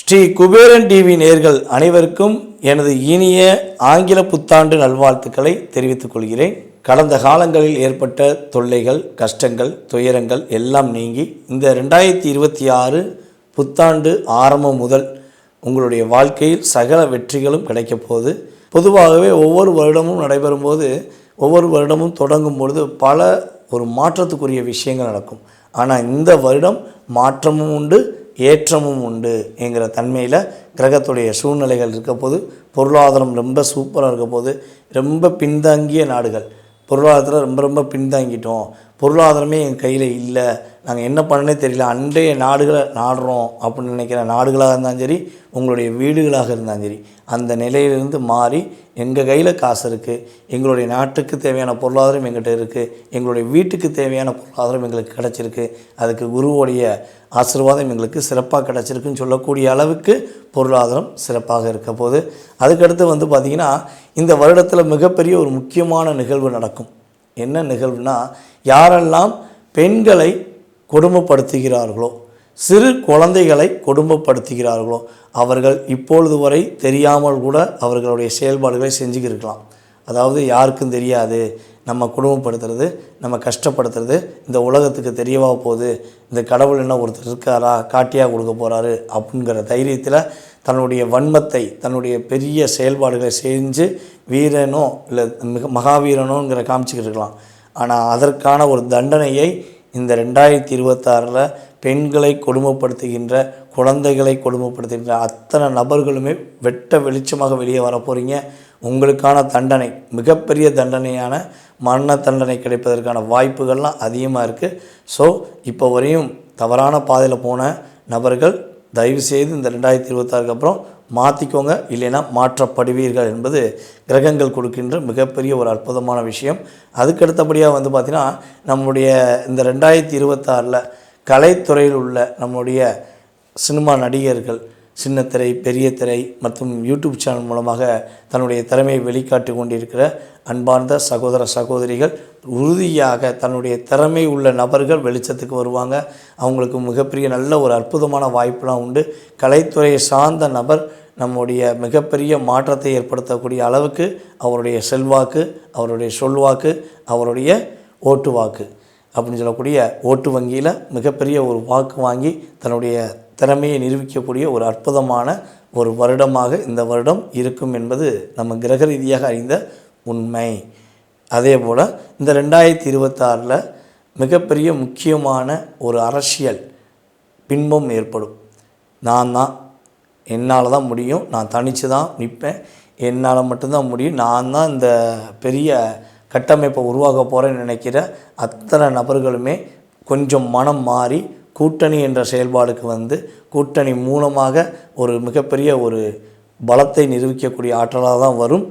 Sri Kuberan TV நேர்கள் அனைவருக்கும் எனது இனிய ஆங்கில புத்தாண்டு நல்வாழ்த்துக்களை தெரிவித்துக் கொள்கிறேன். கடந்த காலங்களில் ஏற்பட்ட தொல்லைகள் கஷ்டங்கள் துயரங்கள் எல்லாம் நீங்கி இந்த ரெண்டாயிரத்தி இருபத்தி ஆறு புத்தாண்டு ஆரம்பம் முதல் உங்களுடைய வாழ்க்கையில் சகல வெற்றிகளும் கிடைக்கப் போகுது. பொதுவாகவே ஒவ்வொரு வருடமும் நடைபெறும் போது ஒவ்வொரு வருடமும் தொடங்கும் பொழுது பல ஒரு மாற்றத்துக்குரிய விஷயங்கள் நடக்கும். ஆனால் இந்த வருடம் மாற்றமும் உண்டு ஏற்றமும் உண்டு என்கிற தன்மையில் கிரகத்துடைய சூழ்நிலைகள் இருக்க போது பொருளாதாரம் ரொம்ப சூப்பராக இருக்க போது ரொம்ப பின்தங்கிய நாடுகள் பொருளாதாரத்தில் ரொம்ப ரொம்ப பின்தங்கிட்டோம். பொருளாதாரமே எங்கள் கையில் இல்லை. நாங்கள் என்ன பண்ணனே தெரியல. அன்றைய நாடுகளை நாடுறோம் அப்படின்னு நினைக்கிற நாடுகளாக இருந்தாலும் சரி உங்களுடைய வீடுகளாக இருந்தாலும் சரி அந்த நிலையிலிருந்து மாறி எங்கள் கையில் காசு இருக்குது எங்களுடைய நாட்டுக்கு தேவையான பொருளாதாரம் எங்கிட்ட இருக்குது எங்களுடைய வீட்டுக்கு தேவையான பொருளாதாரம் எங்களுக்கு கிடச்சிருக்கு. அதுக்கு குருவோடைய ஆசீர்வாதம் எங்களுக்கு சிறப்பாக கிடச்சிருக்குன்னு சொல்லக்கூடிய அளவுக்கு பொருளாதாரம் சிறப்பாக இருக்க போது அதுக்கடுத்து வந்து பார்த்திங்கன்னா இந்த வருடத்தில் மிகப்பெரிய ஒரு முக்கியமான நிகழ்வு நடக்கும். என்ன நிகழ்வுனா யாரெல்லாம் பெண்களை கொடுமைப்படுத்துகிறார்களோ சிறு குழந்தைகளை கொடுமைப்படுத்துகிறார்களோ அவர்கள் இப்பொழுது வரை தெரியாமல் கூட அவர்களுடைய செயல்பாடுகளை செஞ்சுக்கிருக்கலாம். அதாவது யாருக்கும் தெரியாது நம்ம குடும்பப்படுத்துறது நம்ம கஷ்டப்படுத்துறது இந்த உலகத்துக்கு தெரியவா போகுது இந்த கடவுள் என்ன ஒருத்தர் இருக்காரா காட்டியாக கொடுக்க போகிறாரு அப்படிங்கிற தைரியத்தில் தன்னுடைய வன்மத்தை தன்னுடைய பெரிய செயல்பாடுகளை செஞ்சு வீரனோ இல்லை மிக மகாவீரனோங்கிற காமிச்சிக்கிட்டு இருக்கலாம். ஆனால் அதற்கான ஒரு தண்டனையை இந்த ரெண்டாயிரத்தி இருபத்தாறில் பெண்களை கொடுமைப்படுத்துகின்ற குழந்தைகளை கொடுமைப்படுத்துகின்ற அத்தனை நபர்களுமே வெட்ட வெளிச்சமாக வெளியே வர போகிறீங்க உங்களுக்கான தண்டனை மிகப்பெரிய தண்டனையான மரண தண்டனை கிடைப்பதற்கான வாய்ப்புகள்லாம் அதிகமாக இருக்குது ஸோ இப்போ வரையும் தவறான பாதையில் போன நபர்கள் தயவுசெய்து இந்த ரெண்டாயிரத்தி இருபத்தாறுக்கு அப்புறம் மாற்றிக்கோங்க இல்லைன்னா மாற்றப்படுவீர்கள் என்பது கிரகங்கள் கொடுக்கின்ற மிகப்பெரிய ஒரு அற்புதமான விஷயம். அதுக்கு அடுத்தபடியாக வந்து பார்த்திங்கன்னா நம்முடைய இந்த ரெண்டாயிரத்தி இருபத்தாறில் கலைத்துறையில் உள்ள நம்முடைய சினிமா நடிகர்கள் சின்னத்திரை பெரிய திரை மற்றும் யூடியூப் சேனல் மூலமாக தன்னுடைய திறமையை வெளிக்காட்டி கொண்டிருக்கிற அன்பார்ந்த சகோதர சகோதரிகள் உறுதியாக தன்னுடைய திறமை உள்ள நபர்கள் வெளிச்சத்துக்கு வருவாங்க. அவங்களுக்கு மிகப்பெரிய நல்ல ஒரு அற்புதமான வாய்ப்புலாம் உண்டு. கலைத்துறையை சார்ந்த நபர் நம்முடைய மிகப்பெரிய மாற்றத்தை ஏற்படுத்தக்கூடிய அளவுக்கு அவருடைய செல்வாக்கு அவருடைய சொல்வாக்கு அவருடைய ஓட்டு வாக்கு அப்படின்னு சொல்லக்கூடிய ஓட்டு வங்கியில் மிகப்பெரிய ஒரு வாக்கு வாங்கி தன்னுடைய திறமையை நிரூபிக்கக்கூடிய ஒரு அற்புதமான ஒரு வருடமாக இந்த வருடம் இருக்கும் என்பது நம்ம கிரக ரீதியாக அறிந்த உண்மை. அதே போல் இந்த ரெண்டாயிரத்தி இருபத்தாறில் மிகப்பெரிய முக்கியமான ஒரு அரசியல் பின்பம் ஏற்படும். நான் தான். என்னால் தான் முடியும். நான் தனித்து தான் நிற்பேன் என்னால் மட்டும்தான் முடியும். நான் தான் இந்த பெரிய கட்டமைப்பை உருவாக்க போகிறேன்னு நினைக்கிற அத்தனை நபர்களுமே கொஞ்சம் மனம் மாறி கூட்டணி என்ற செயல்பாடுக்கு வந்து கூட்டணி மூலமாக ஒரு மிகப்பெரிய ஒரு பலத்தை நிரூபிக்கக்கூடிய ஆற்றலாக தான் வரும்.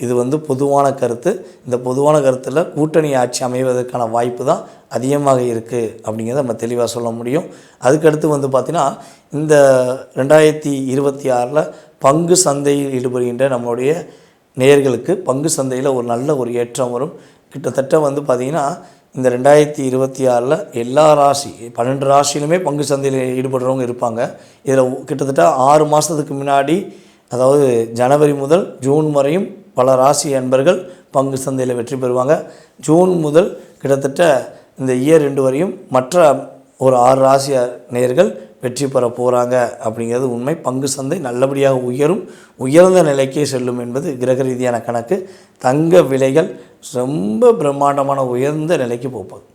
இது வந்து பொதுவான கருத்து. இந்த பொதுவான கருத்தில் கூட்டணி ஆட்சி அமைவதற்கான வாய்ப்பு தான் அதிகமாக இருக்குது அப்படிங்கிறத நம்ம தெளிவாக சொல்ல முடியும். அதுக்கடுத்து வந்து பார்த்திங்கன்னா இந்த ரெண்டாயிரத்தி இருபத்தி ஆறில் பங்கு சந்தையில் ஈடுபடுகின்ற நம்மளுடைய நேயர்களுக்கு பங்கு சந்தையில் ஒரு நல்ல ஒரு ஏற்றம் வரும். கிட்டத்தட்ட வந்து பார்த்திங்கன்னா இந்த ரெண்டாயிரத்தி இருபத்தி ஆறில் எல்லா ராசி பன்னெண்டு ராசியிலுமே பங்கு சந்தையில் ஈடுபடுறவங்க இருப்பாங்க. இதில் கிட்டத்தட்ட ஆறு மாதத்துக்கு முன்னாடி அதாவது ஜனவரி முதல் ஜூன் வரையும் பல ராசி அன்பர்கள் பங்கு சந்தையில் வெற்றி பெறுவாங்க. ஜூன் முதல் கிட்டத்தட்ட இந்த இயர் ரெண்டு வரையும் மற்ற ஒரு ஆறு ராசி நேயர்கள் வெற்றி பெற போகிறாங்க அப்படிங்கிறது உண்மை. பங்கு சந்தை நல்லபடியாக உயரும். உயர்ந்த நிலைக்கே செல்லும் என்பது கிரக ரீதியான கணக்கு. தங்க விலைகள் ரொம்ப பிரம்மாண்டமான உயர்ந்த நிலைக்கு போப்பாங்க.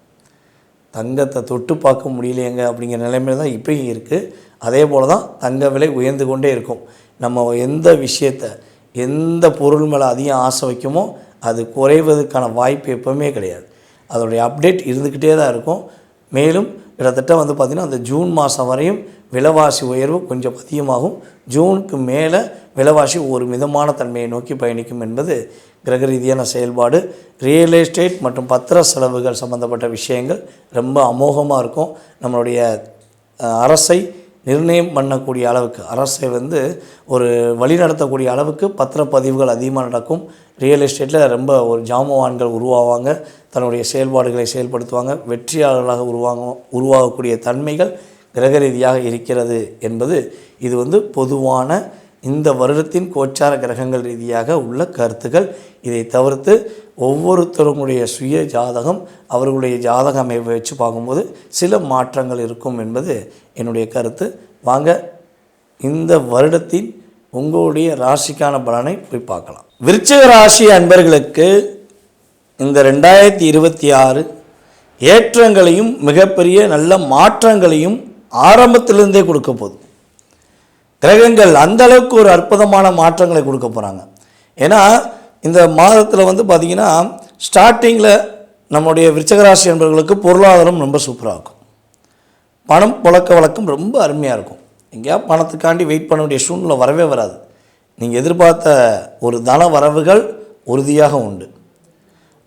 தங்கத்தை தொட்டு பார்க்க முடியலையேங்க அப்படிங்கிற நிலைமையில் தான் இப்பயும் இருக்குது அதே போல் தான் தங்க விலை உயர்ந்து கொண்டே இருக்கும். நம்ம எந்த விஷயத்தை எந்த பொருள் மேலே அதிகம் ஆசை வைக்குமோ அது குறைவதற்கான வாய்ப்பு எப்போவுமே கிடையாது. அதோடைய அப்டேட் இருந்துக்கிட்டே தான் இருக்கும். மேலும் கிட்டத்தட்ட வந்து பார்த்திங்கன்னா அந்த ஜூன் மாதம் வரையும் விலைவாசி உயர்வு கொஞ்சம் அதிகமாகும். ஜூனுக்கு மேலே விலைவாசி ஒரு மிதமான தன்மையை நோக்கி பயணிக்கும் என்பது கிரக ரீதியான செயல்பாடு ரியல் எஸ்டேட் மற்றும் பத்திர செலவுகள் சம்மந்தப்பட்ட விஷயங்கள் ரொம்ப அமோகமாக இருக்கும். நம்மளுடைய அரசை நிர்ணயம் பண்ணக்கூடிய அளவுக்கு அரசை வந்து ஒரு வழி நடத்தக்கூடிய அளவுக்கு பத்திரப்பதிவுகள் அதிகமாக நடக்கும். ரியல் எஸ்டேட்டில் ரொம்ப ஒரு ஜாமவான்கள் உருவாவாங்க. தன்னுடைய செயல்பாடுகளை செயல்படுத்துவாங்க. வெற்றியாளர்களாக உருவாங்க உருவாகக்கூடிய தன்மைகள் கிரக ரீதியாக இருக்கிறது என்பது இது வந்து பொதுவான இந்த வருடத்தின் கோச்சார கிரகங்கள் ரீதியாக உள்ள கருத்துக்கள் இதை தவிர்த்து ஒவ்வொருத்தருடைய சுய ஜாதகம் அவர்களுடைய ஜாதக அமைப்பை வச்சு பார்க்கும்போது சில மாற்றங்கள் இருக்கும் என்பது என்னுடைய கருத்து. வாங்க இந்த வருடத்தின் உங்களுடைய ராசிக்கான பலனை போய் பார்க்கலாம். விருச்சிக ராசி அன்பர்களுக்கு இந்த ரெண்டாயிரத்தி இருபத்தி ஆறு ஏற்றங்களையும் மிகப்பெரிய நல்ல மாற்றங்களையும் ஆரம்பத்திலிருந்தே கொடுக்க போகுது. கிரகங்கள் அந்த அளவுக்கு ஒரு அற்புதமான மாற்றங்களை கொடுக்க போகிறாங்க ஏன்னா இந்த மாதத்தில் வந்து பார்த்திங்கன்னா ஸ்டார்டிங்கில் நம்முடைய விருச்சகராசி என்பவர்களுக்கு பொருளாதாரம் ரொம்ப சூப்பராக இருக்கும். பணம் புழக்க வழக்கம் ரொம்ப அருமையாக இருக்கும். எங்கேயா பணத்துக்காண்டி வெயிட் பண்ண வேண்டிய சூழ்நிலை வரவே வராது. நீங்கள் எதிர்பார்த்த ஒரு தன வரவுகள் உறுதியாக உண்டு.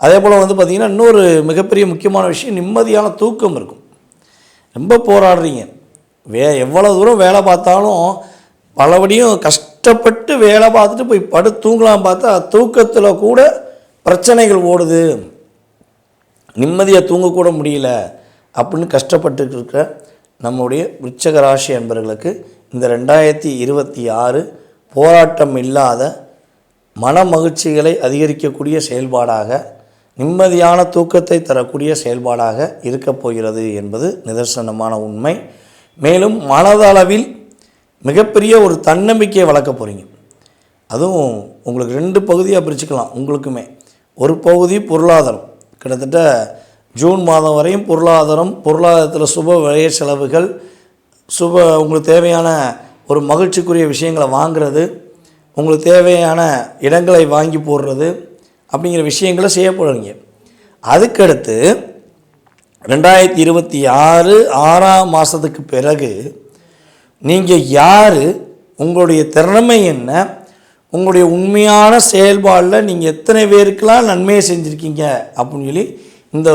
அதே போல் வந்து பார்த்திங்கன்னா இன்னொரு மிகப்பெரிய முக்கியமான விஷயம் நிம்மதியான தூக்கம் இருக்கும். ரொம்ப போராடுறீங்க. வே எவ்வளோ தூரம் வேலை பார்த்தாலும் பலபடியும் கஷ்டப்பட்டு வேலை பார்த்துட்டு போய் படு தூங்கலாம் பார்த்தா தூக்கத்தில் கூட பிரச்சனைகள் ஓடுது. நிம்மதியாக தூங்கக்கூட முடியல அப்படின்னு கஷ்டப்பட்டு இருக்கிற நம்முடைய விருச்சக ராசி என்பவர்களுக்கு இந்த ரெண்டாயிரத்தி இருபத்தி ஆறு போராட்டம் இல்லாத மன மகிழ்ச்சிகளை அதிகரிக்கக்கூடிய செயல்பாடாக நிம்மதியான தூக்கத்தை தரக்கூடிய செயல்பாடாக இருக்கப் போகிறது என்பது நிதர்சனமான உண்மை. மேலும் மனதளவில் மிகப்பெரிய ஒரு தன்னம்பிக்கையை வளர்க்க போகிறீங்க அதுவும் உங்களுக்கு ரெண்டு பகுதியாக பிரிச்சுக்கலாம் உங்களுக்குமே. ஒரு பகுதி பொருளாதாரம். கிட்டத்தட்ட ஜூன் மாதம் வரையும் பொருளாதாரம் பொருளாதாரத்தில் சுப விளைய செலவுகள் சுப உங்களுக்கு தேவையான ஒரு மகிழ்ச்சிக்குரிய விஷயங்களை வாங்குறது உங்களுக்கு தேவையான இடங்களை வாங்கி போடுறது அப்படிங்கிற விஷயங்களை செய்ய போகிறீங்க அதுக்கடுத்து ரெண்டாயிரத்தி இருபத்தி ஆறு ஆறாம் மாதத்துக்கு பிறகு நீங்கள் யார்? உங்களுடைய திறமை என்ன? உங்களுடைய உண்மையான செயல்பாடில் நீங்கள் எத்தனை பேருக்கெல்லாம் நன்மையை செஞ்சுருக்கீங்க? அப்படின்னு சொல்லி இந்த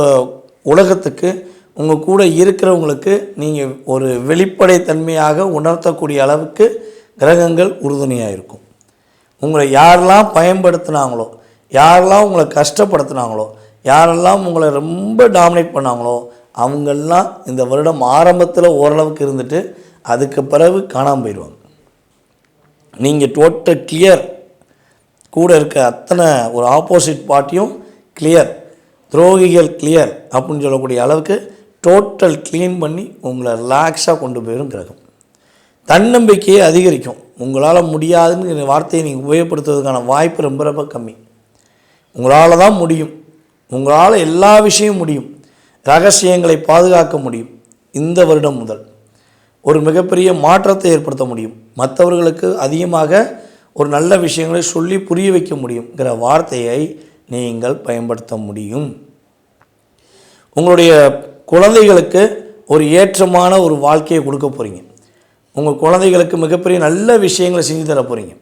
உலகத்துக்கு உங்கள் கூட இருக்கிறவங்களுக்கு நீங்கள் ஒரு வெளிப்படைத்தன்மையாக உணர்த்தக்கூடிய அளவுக்கு கிரகங்கள் உறுதுணையாக இருக்கும். உங்களை யாரெல்லாம் பயன்படுத்தினாங்களோ யாரெல்லாம் உங்களை கஷ்டப்படுத்தினாங்களோ யாரெல்லாம் உங்களை ரொம்ப டாமினேட் பண்ணாங்களோ அவங்கெல்லாம் இந்த வருடம் ஆரம்பத்தில் ஓரளவுக்கு இருந்துட்டு அதுக்கு பிறகு காணாமல் போயிடுவாங்க. நீங்கள் டோட்டல் கிளியர் கூட இருக்க அத்தனை ஒரு ஆப்போசிட் பார்ட்டியும் கிளியர் துரோகிகள் கிளியர் அப்படின்னு சொல்லக்கூடிய அளவுக்கு டோட்டல் க்ளீன் பண்ணி உங்களை ரிலாக்ஸாக கொண்டு போயிடும் கிரகம். தன்னம்பிக்கையை அதிகரிக்கும். உங்களால் முடியாதுன்னு வார்த்தையை நீங்கள் உபயோகப்படுத்துவதற்கான வாய்ப்பு ரொம்ப ரொம்ப கம்மி. உங்களால் தான் முடியும். உங்களால் எல்லா விஷயமும் முடியும். ரகசியங்களை பாதுகாக்க முடியும். இந்த வருடம் முதல். ஒரு மிகப்பெரிய மாற்றத்தை ஏற்படுத்த முடியும். மற்றவர்களுக்கு அதிகமாக ஒரு நல்ல விஷயங்களை சொல்லி புரிய வைக்க முடியுங்கிற வார்த்தையை நீங்கள் பயன்படுத்த முடியும். உங்களுடைய குழந்தைகளுக்கு ஒரு ஏற்றமான ஒரு வாழ்க்கையை கொடுக்க போகிறீங்க உங்கள் குழந்தைகளுக்கு மிகப்பெரிய நல்ல விஷயங்களை செஞ்சு தர போகிறீங்க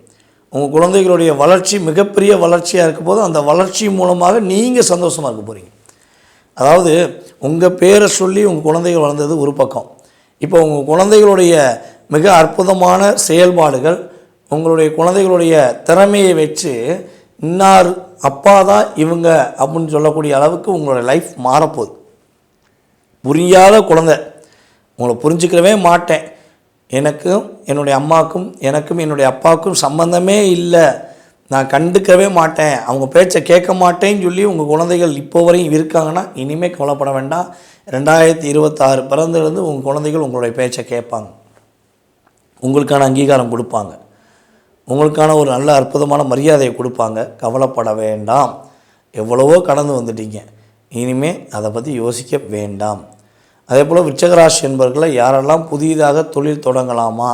உங்கள் குழந்தைகளுடைய வளர்ச்சி மிகப்பெரிய வளர்ச்சியாக இருக்கும் போது அந்த வளர்ச்சி மூலமாக நீங்கள் சந்தோஷமாக இருக்க போகிறீங்க அதாவது உங்கள் பேரை சொல்லி உங்கள் குழந்தைகள் வளர்ந்தது ஒரு பக்கம். இப்போ உங்கள் குழந்தைகளுடைய மிக அற்புதமான செயல்பாடுகள் உங்களுடைய குழந்தைகளுடைய திறமையை வச்சு இன்னார் அப்பா தான் இவங்க அப்படின்னு சொல்லக்கூடிய அளவுக்கு உங்களோட லைஃப் மாறப்போகுது. புரியாத குழந்தை. உங்களை புரிஞ்சுக்கிறவே மாட்டேன். எனக்கும் என்னுடைய அம்மாவுக்கும் எனக்கும் என்னுடைய அப்பாவுக்கும் சம்பந்தமே இல்லை. நான் கண்டுக்கவே மாட்டேன். அவங்க பேச்சை கேட்க மாட்டேன்னு சொல்லி உங்கள் குழந்தைகள் இப்போ வரையும் இருக்காங்கன்னா இனிமேல் கவலைப்பட வேண்டாம். ரெண்டாயிரத்தி இருபத்தாறு பிறந்திலிருந்து உங்கள் குழந்தைகள் உங்களுடைய பேச்சை கேட்பாங்க. உங்களுக்கான அங்கீகாரம் கொடுப்பாங்க. உங்களுக்கான ஒரு நல்ல அற்புதமான மரியாதையை கொடுப்பாங்க. கவலைப்பட வேண்டாம். எவ்வளவோ கடந்து வந்துட்டீங்க. இனிமேல் அதை பற்றி யோசிக்க வேண்டாம். அதே போல் விச்சகராசி என்பவர்களை யாரெல்லாம் புதிதாக தொழில் தொடங்கலாமா?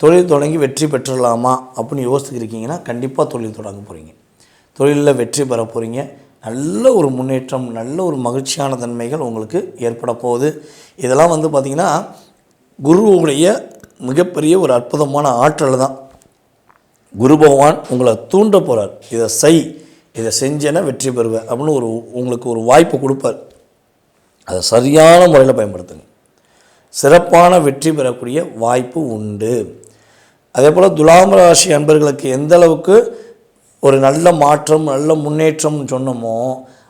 தொழில் தொடங்கி வெற்றி பெற்றுடலாமா அப்படின்னு யோசிச்சுருக்கீங்கன்னா கண்டிப்பாக தொழில் தொடங்க போகிறீங்க தொழிலில் வெற்றி பெற போகிறீங்க நல்ல ஒரு முன்னேற்றம் நல்ல ஒரு மகிழ்ச்சியான தன்மைகள் உங்களுக்கு ஏற்பட போகுது. இதெல்லாம் வந்து பார்த்திங்கன்னா குருவுடைய மிகப்பெரிய ஒரு அற்புதமான ஆற்றல் தான். குரு பகவான் உங்களை தூண்ட போகிறார் இதை செய் இதை செஞ்சேன்னா வெற்றி பெறுவேன் அப்படின்னு ஒரு உங்களுக்கு ஒரு வாய்ப்பு கொடுப்பார். அதை சரியான முறையில் பயன்படுத்துங்க. சிறப்பான வெற்றி பெறக்கூடிய வாய்ப்பு உண்டு. அதே போல் துலாம் ராசி அன்பர்களுக்கு எந்த அளவுக்கு ஒரு நல்ல மாற்றம் நல்ல முன்னேற்றம்னு சொன்னோமோ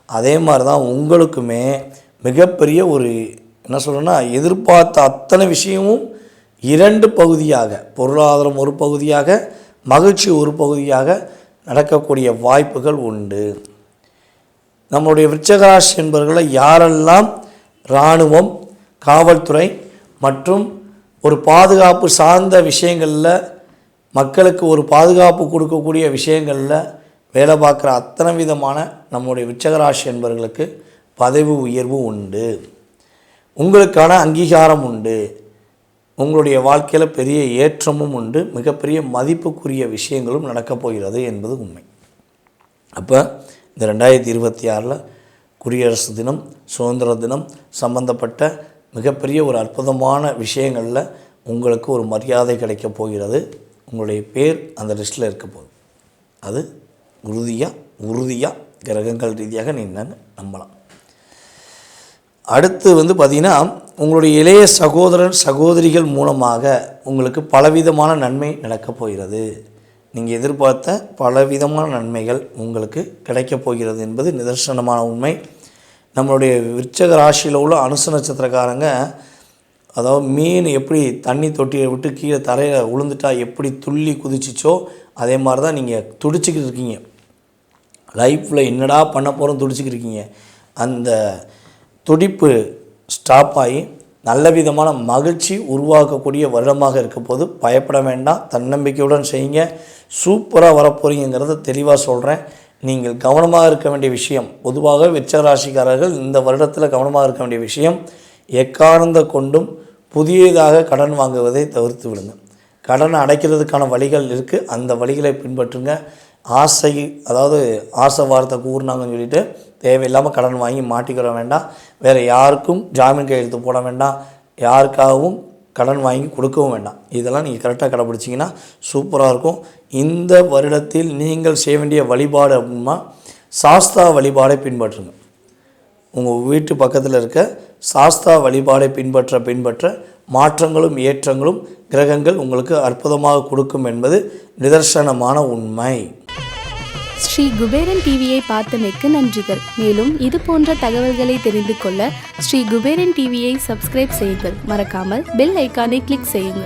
அதே மாதிரி தான் உங்களுக்குமே மிகப்பெரிய ஒரு என்ன சொல்கிறேன்னா எதிர்பார்த்த அத்தனை விஷயமும் இரண்டு பகுதியாக பொருளாதாரம் ஒரு பகுதியாக மகிழ்ச்சி ஒரு பகுதியாக நடக்கக்கூடிய வாய்ப்புகள் உண்டு. நம்மளுடைய விருச்சகராசி என்பவர்களை யாரெல்லாம் இராணுவம் காவல்துறை மற்றும் ஒரு பாதுகாப்பு சார்ந்த விஷயங்களில் மக்களுக்கு ஒரு பாதுகாப்பு கொடுக்கக்கூடிய விஷயங்களில் வேலை பார்க்குற அத்தனை விதமான நம்முடைய விருச்சகராசி என்பவர்களுக்கு பதவி உயர்வு உண்டு. உங்களுக்கான அங்கீகாரம் உண்டு. உங்களுடைய வாழ்க்கையில் பெரிய ஏற்றமும் உண்டு. மிகப்பெரிய மதிப்புக்குரிய விஷயங்களும் நடக்கப் போகிறது என்பது உண்மை. அப்போ இந்த ரெண்டாயிரத்தி இருபத்தி ஆறில் குடியரசு தினம் சுதந்திர தினம் சம்பந்தப்பட்ட மிகப்பெரிய ஒரு அற்புதமான விஷயங்களில் உங்களுக்கு ஒரு மரியாதை கிடைக்கப் போகிறது. உங்களுடைய பேர் அந்த லிஸ்ட்டில் இருக்க போகுது அது உறுதியாக உறுதியாக கிரகங்கள் ரீதியாக நீங்கள் நம்பலாம். அடுத்து வந்து பார்த்திங்கன்னா உங்களுடைய இளைய சகோதரன் சகோதரிகள் மூலமாக உங்களுக்கு பலவிதமான நன்மை நடக்கப் போகிறது. நீங்கள் எதிர்பார்த்த பலவிதமான நன்மைகள் உங்களுக்கு கிடைக்கப் போகிறது என்பது நிதர்சனமான உண்மை. நம்மளுடைய விருச்சக ராசியில் உள்ள அனுச நட்சத்திரக்காரங்க அதாவது மீன் எப்படி தண்ணி தொட்டியை விட்டு கீழே தரையில் விழுந்துட்டா எப்படி துள்ளி குதிச்சிச்சோ அதே மாதிரி தான் நீங்கள் துடிச்சிக்கிட்டு இருக்கீங்க. லைஃப்பில் என்னடா பண்ண போகிறோம் துடிச்சிக்கிட்டு இருக்கீங்க. அந்த துடிப்பு ஸ்டாப் ஆகி நல்ல விதமான மகிழ்ச்சி உருவாக்கக்கூடிய வருடமாக இருக்க போது பயப்பட வேண்டாம். தன்னம்பிக்கையுடன் செய்யுங்க. சூப்பராக வரப்போறீங்கிறத தெளிவாக சொல்கிறேன் நீங்கள் கவனமாக இருக்க வேண்டிய விஷயம் பொதுவாக விச்சராசிக்காரர்கள் இந்த வருடத்தில் கவனமாக இருக்க வேண்டிய விஷயம் எக்காரணந்த கொண்டும் புதியதாக கடன் வாங்குவதை தவிர்த்து விடுங்க. கடனை அடைக்கிறதுக்கான வழிகள் இருக்குது அந்த வழிகளை பின்பற்றுங்க. ஆசை அதாவது ஆசை வார்த்தை கூறினாங்கன்னு சொல்லிட்டு தேவையில்லாமல் கடன் வாங்கி மாட்டிக்கிற வேண்டாம். வேறு யாருக்கும் ஜாமீன் கையெழுத்து போட வேண்டாம். யாருக்காகவும் கடன் வாங்கி கொடுக்கவும் வேண்டாம். இதெல்லாம் நீங்கள் கரெக்டாக கடைப்பிடிச்சிங்கன்னா சூப்பராக இருக்கும். இந்த வருடத்தில் நீங்கள் செய்ய வேண்டிய வழிபாடு அப்படின்னா சாஸ்தா வழிபாடை பின்பற்றுங்க. உங்கள் வீட்டு பக்கத்தில் இருக்க சாஸ்தா வழிபாடை பின்பற்ற பின்பற்ற மாற்றங்களும் ஏற்றங்களும் கிரகங்கள் உங்களுக்கு அற்புதமாக கொடுக்கும் என்பது நிதர்சனமான உண்மை. ஸ்ரீ குபேரன் டிவியை பார்த்தமைக்கு நன்றிகள். மேலும் இது போன்ற தகவல்களை தெரிந்து கொள்ள ஸ்ரீ குபேரன் டிவியை சப்ஸ்கிரைப் செய்யுங்கள். மறக்காமல் பெல் ஐக்கானை கிளிக் செய்யுங்கள்.